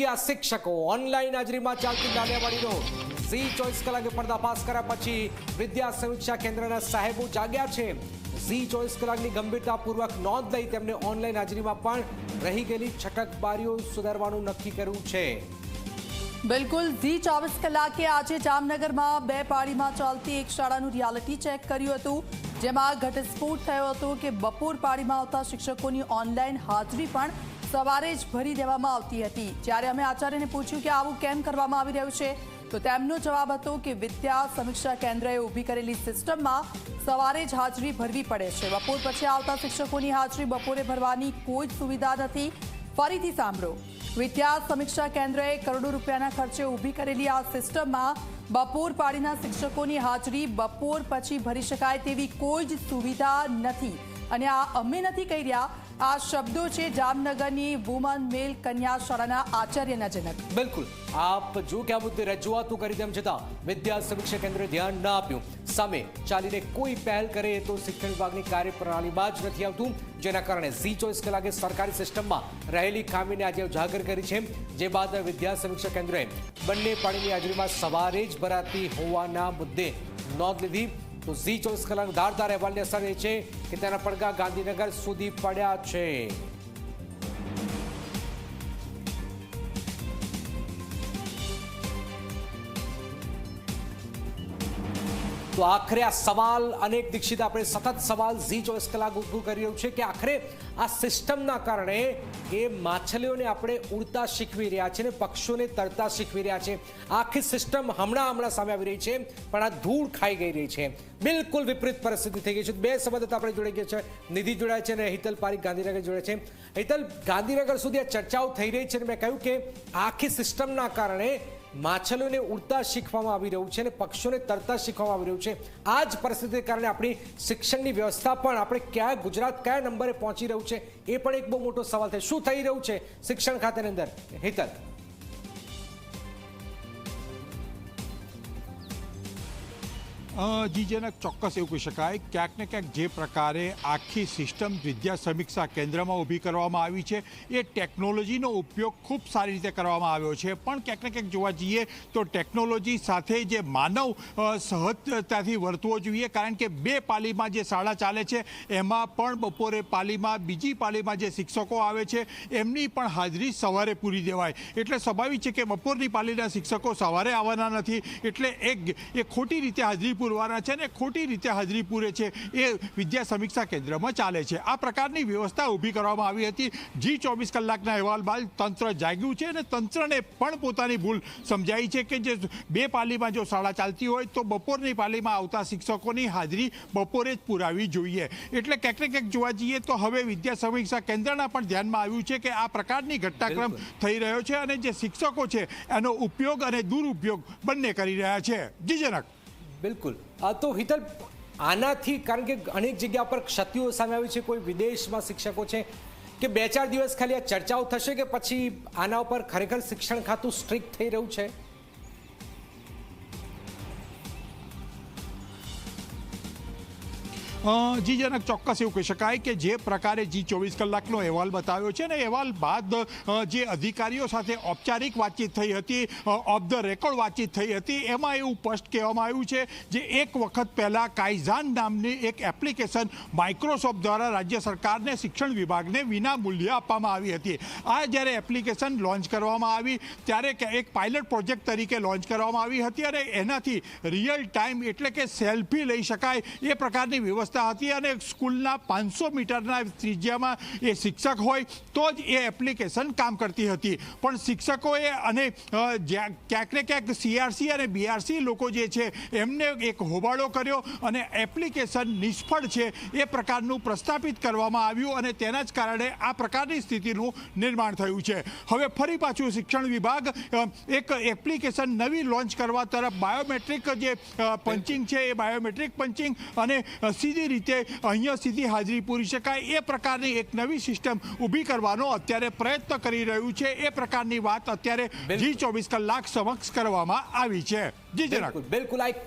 શિક્ષકો ઓનલાઈન હાજરીમાં ચાલતી દાલિયાવાડીનો ઝી ચોઈસ કલાકે પર્દાફાશ કર્યા પછી વિદ્યા સમીક્ષા કેન્દ્રના સાહેબો જાગ્યા છે. ઝી ચોઈસ કલાકની ગંભીરતાપૂર્વક નોંધ લઈ તેમને ઓનલાઈન હાજરીમાં પણ રહી ગયેલી છટકબારીઓ સુધારવાનું નક્કી કર્યું છે. બિલકુલ, ઝી ચોવીસ કલાકે આજે જામનગરમાં બે પાળીમાં ચાલતી એક શાળાનું રિયાલિટી ચેક કર્યું હતું, જેમાં ઘટસ્ફોટ થયો હતો કે બપોર પાળીમાં આવતા શિક્ષકોની ઓનલાઈન હાજરી પણ સવારે જ ભરી દેવામાં આવતી હતી. જ્યારે અમે આચાર્યને પૂછ્યું કે આવું કેમ કરવામાં આવી રહ્યું છે, તો તેમનો જવાબ હતો કે વિદ્યા સમીક્ષા કેન્દ્રએ ઊભી કરેલી સિસ્ટમમાં સવારે જ હાજરી ભરવી પડે છે. બપોર પછી આવતા શિક્ષકોની હાજરી બપોરે ભરવાની કોઈ જ સુવિધા નથી. ફરીથી સાંભળો. વિદ્યા સમીક્ષા કેન્દ્રએ કરોડો રૂપિયાના ખર્ચે ઊભી કરેલી આ સિસ્ટમમાં બપોર પાડીના શિક્ષકોની હાજરી બપોર પછી ભરી શકાય તેવી કોઈ જ સુવિધા નથી. અને આ અમે નથી કહી રહ્યા. આ શબ્દો છે જામનગરની વુમન મેલ કન્યા શાળાના આચાર્યના જનક. બિલકુલ. આપ જો કે આ મુદ્દે રજૂઆતો કરી તેમ છતાં વિદ્યા સમીક્ષા કેન્દ્રે ધ્યાન ના આપ્યું. સામે ચાલીને કોઈ પહેલ કરે તો શિક્ષણ વિભાગની કાર્યપ્રણાલીમાં જ નથી આવતું, જેના કારણે ઝી ચોઈસ કલાકે સરકારી સિસ્ટમમાં રહેલી ખામીને આજે ઉજાગર કરી છે. જે બાદ વિદ્યા સમીક્ષા કેન્દ્રએ બંને પાણીની હાજરીમાં સવારે જ ભરાતી હોવાના મુદ્દે નોંધ લીધી. તો ઝી ચોવીસ કલાક ધારદાર અહેવાલની અસર એ છે કે તેના પડઘા ગાંધીનગર સુધી પડ્યા છે. તો આખરે આ સવાલ, અનેક દીક્ષિત આપણે સતત સવાલ ઝી ચોવીસ કલાક ઊભું કરી રહ્યું છે કે આખરે આ સિસ્ટમના કારણે એ માછલીઓને આપણે ઉડતા શીખવી રહ્યા છે ને પક્ષીઓને તરતા શીખવી રહ્યા છે. આખી સિસ્ટમ હમણાં હમણાં સામે આવી રહી છે, પણ આ ધૂળ ખાઈ ગઈ રહી છે. બિલકુલ વિપરીત પરિસ્થિતિ થઈ ગઈ છે. બે સંબંધિત આપણે જોડાઈ ગયા છે. નિધિ જોડાય છે અને હિતલ પારીખ ગાંધીનગર જોડે છે. હિતલ, ગાંધીનગર સુધી આ ચર્ચાઓ થઈ રહી છે અને મેં કહ્યું કે આખી સિસ્ટમના કારણે માછલીઓને ઉડતા શીખવામાં આવી રહ્યું છે અને પક્ષીઓને તરતા શીખવામાં આવી રહ્યું છે. આ જ પરિસ્થિતિને કારણે આપણી શિક્ષણની વ્યવસ્થા પણ આપણે ક્યાં ગુજરાત કયા નંબરે પહોંચી રહ્યું છે એ પણ એક બહુ મોટો સવાલ થાય શું થઈ રહ્યું છે શિક્ષણ ખાતાની અંદર? હિતલ. જીજનક ચોક્કસ એવું કહી શકાય. ક્યાંક ને ક્યાંક જે પ્રકારે આખી સિસ્ટમ વિદ્યા સમીક્ષા કેન્દ્રમાં ઊભી કરવામાં આવી છે, એ ટેકનોલોજીનો ઉપયોગ ખૂબ સારી રીતે કરવામાં આવ્યો છે. પણ ક્યાંક ને ક્યાંક જોવા જઈએ તો ટેકનોલોજી સાથે જે માનવ સહજતાથી વર્તવો જોઈએ. કારણ કે બે પાલીમાં જે શાળા ચાલે છે, એમાં પણ બપોરે પાલીમાં બીજી પાલીમાં જે શિક્ષકો આવે છે, એમની પણ હાજરી સવારે પૂરી દેવાય. એટલે સ્વાભાવિક છે કે બપોરની પાલીના શિક્ષકો સવારે આવવાના નથી. એટલે એક, એ ખોટી રીતે હાજરી પૂરવાના છે અને ખોટી રીતે હાજરી પૂરે છે. એ વિદ્યા સમીક્ષા કેન્દ્રમાં ચાલે છે. આ પ્રકારની વ્યવસ્થા ઊભી કરવામાં આવી હતી. જી ચોવીસ કલાકના અહેવાલ બાદ તંત્ર જાગ્યું છે અને તંત્રને પણ પોતાની ભૂલ સમજાઈ છે કે જે બે પાલીમાં જો શાળા ચાલતી હોય તો બપોરની પાલીમાં આવતા શિક્ષકોની હાજરી બપોરે જ પુરાવી જોઈએ. એટલે ક્યાંક ને ક્યાંક જોવા જઈએ તો હવે વિદ્યા સમીક્ષા કેન્દ્રના પણ ધ્યાનમાં આવ્યું છે કે આ પ્રકારની ઘટનાક્રમ થઈ રહ્યો છે અને જે શિક્ષકો છે એનો ઉપયોગ અને દુરુપયોગ બંને કરી રહ્યા છે. જી જનક. બિલકુલ. તો હિતલ, આનાથી કારણ કે અનેક જગ્યા પર ક્ષતિઓ સામે આવી છે, કોઈ વિદેશમાં શિક્ષકો છે કે બે ચાર દિવસ ખાલી આ ચર્ચાઓ થશે કે પછી આના ઉપર ખરેખર શિક્ષણ ખાતું સ્ટ્રિક્ટ થઈ રહ્યું છે? અ, જી જનક ચોક્કસ એવું કહી શકાય કે જે પ્રકારે જી ચોવીસ કલાકનો અહેવાલ બતાવ્યો છે ને અહેવાલ બાદ જે અધિકારીઓ સાથે ઔપચારિક વાતચીત થઈ હતી ઓફ ધ રેકોર્ડ વાતચીત થઈ હતી એમાં એવું સ્પષ્ટ કહેવામાં આવ્યું છે જે એક વખત પહેલાં કાઇઝાન નામની એક એપ્લિકેશન માઇક્રોસોફ્ટ દ્વારા રાજ્ય સરકારને શિક્ષણ વિભાગને વિના મૂલ્યે આપવામાં આવી હતી. આ જ્યારે એપ્લિકેશન લોન્ચ કરવામાં આવી ત્યારે એક પાયલટ પ્રોજેક્ટ તરીકે લોન્ચ કરવામાં આવી હતી અને એનાથી રિયલ ટાઈમ એટલે કે સેલ્ફી લઈ શકાય એ પ્રકારની વ્યવસ્થા હતી અને સ્કૂલના પાંચસો મીટરના ત્રિજ્યામાં એ શિક્ષક હોય તો જ એ એપ્લિકેશન કામ કરતી હતી. પણ શિક્ષકોએ અને ક્યાંક ને ક્યાંક સીઆરસી અને બીઆરસી લોકો જે છે એમને એક હોબાળો કર્યો અને એપ્લિકેશન નિષ્ફળ છે એ પ્રકારનું પ્રસ્થાપિત કરવામાં આવ્યું અને તેના જ કારણે આ પ્રકારની સ્થિતિનું નિર્માણ થયું છે. હવે ફરી પાછું શિક્ષણ વિભાગ એક એપ્લિકેશન નવી લોન્ચ કરવા તરફ બાયોમેટ્રિક જે પંચિંગ છે એ બાયોમેટ્રિક પંચિંગ અને અ, સીધી રીતે અહીંયા સીધી હાજરી પૂરી શકાય. એ પ્રકારની એક નવી સિસ્ટમ ઊભી કરવાનો અત્યારે પ્રયત્ન કરી રહ્યું છે. એ પ્રકારની વાત અત્યારે. જી ચોવીસ કલાક સમક્ષ કરવામાં આવી છે. જી જરા. બિલકુલ